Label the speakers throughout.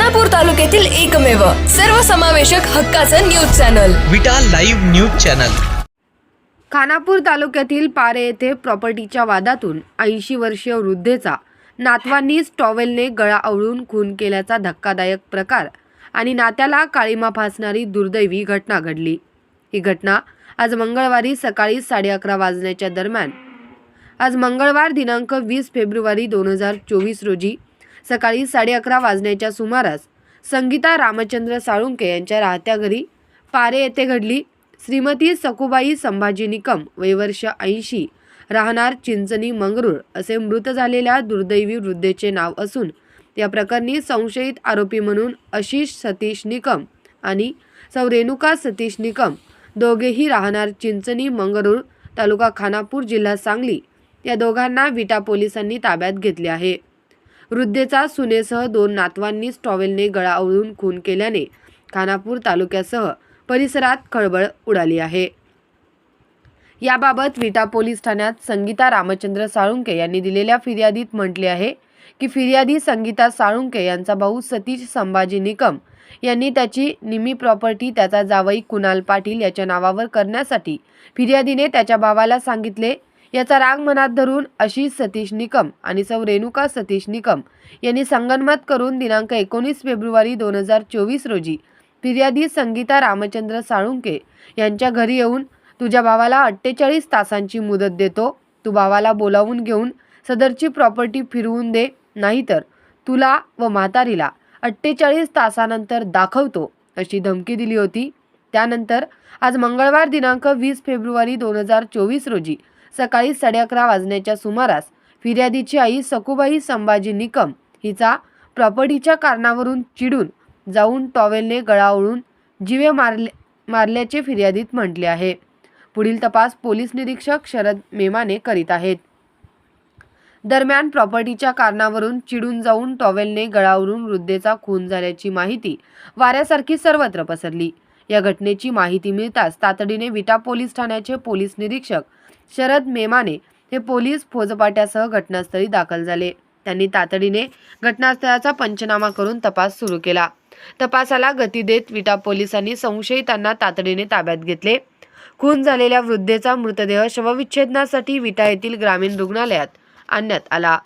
Speaker 1: खानापूर तालुक्यातील एकमेव सर्वसमावेशक हक्काचं news channel.
Speaker 2: Vita live news channel.
Speaker 3: Khanapur तालुक्यातील पारे येथे प्रॉपर्टीच्या वादातून ऐंशी वर्षीय वृद्धेचा नातवांनीच टॉवेलने गळा आवळून खून केल्याचा धक्कादायक प्रकार आणि नात्याला काळीमा फासणारी दुर्दैवी घटना घडली. ही घटना आज मंगळवारी सकाळी साडे अकरा वाजण्याच्या दरम्यान. आज मंगळवार दिनांक वीस फेब्रुवारी दोन हजार चोवीस रोजी सकाळी साडे अकरा वाजण्याच्या सुमारास संगीता रामचंद्र साळुंके यांच्या राहत्या घरी. पारे येथे घडली. श्रीमती सकुबाई संभाजी निकम वयवर्ष ऐंशी. राहणार चिंचणी मंगरूळ असे मृत झालेल्या दुर्दैवी वृद्धेचे नाव असून या प्रकरणी संशयित आरोपी म्हणून आशिष सतीश निकम आणि सौ रेणुका सतीश निकम दोघेही राहणार चिंचणी मंगरूळ तालुका खानापूर जिल्हा सांगली. या दोघांना विटा पोलिसांनी ताब्यात घेतले आहे. वृद्धेचा सुनेसह दोन नातवांनीच टॉवेलने गळा आवळून खून केल्याने खानापूर तालुक्यासह परिसरात खळबळ उडाली आहे. याबाबत विटा पोलीस ठाण्यात संगीता रामचंद्र साळुंके यांनी दिलेल्या फिर्यादीत म्हटले आहे की फिर्यादी संगीता साळुंके यांचा भाऊ सतीश संभाजी निकम यांनी त्याची निमी प्रॉपर्टी त्याचा जावई कुणाल पाटील याच्या नावावर करण्यासाठी फिर्यादीने त्याच्या भावाला सांगितले याचा राग मनात धरून आशिष सतीश निकम आणि सौ रेणुका सतीश निकम यांनी संगनमत करून दिनांक एकोणीस फेब्रुवारी दोन हजार चोवीस रोजी फिर्यादी संगीता रामचंद्र साळुंके यांच्या घरी येऊन तुझ्या भावाला अठ्ठेचाळीस तासांची मुदत देतो. तू भावाला बोलावून घेऊन सदरची प्रॉपर्टी फिरवून दे. नाहीतर तुला व म्हातारीला अठ्ठेचाळीस तासानंतर दाखवतो अशी धमकी दिली होती. त्यानंतर आज मंगळवार दिनांक वीस फेब्रुवारी दोन हजार चोवीस रोजी सकाळी साडे अकरा वाजण्याच्या सुमारास फिर्यादीची आई सकुबाई संभाजी निकम हिचा प्रॉपर्टीच्या कारणावरून चिडून जाऊन टॉवेलने गळा ओळून जिवे मारले मारल्याचे फिर्यादीत म्हटले आहे. पुढील तपास पोलीस निरीक्षक शरद मेमाने करीत आहेत. दरम्यान प्रॉपर्टीच्या कारणावरून चिडून जाऊन टॉवेलने गळावरून वृद्धेचा खून झाल्याची माहिती वाऱ्यासारखी सर्वत्र पसरली. या घटनेची माहिती मिळताच तातडीने विटा पोलीस ठाण्याचे पोलीस निरीक्षक शरद मेमाने हे पोलीस फौजपाट्यासह घटनास्थळी दाखल झाले. त्यांनी तातडीने घटनास्थळाचा पंचनामा करून तपास सुरू केला. तपासाला गती देत विटा पोलिसांनी संशयितांना तातडीने ताब्यात घेतले. खून झालेल्या वृद्धेचा मृतदेह शवविच्छेदनासाठी विटा येथील ग्रामीण रुग्णालयात आणण्यात आला.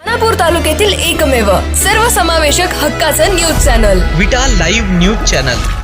Speaker 1: खानापूर तालुक्यातील एकमेव सर्वसमावेशक हक्काचं news channel.
Speaker 2: Vita live news channel.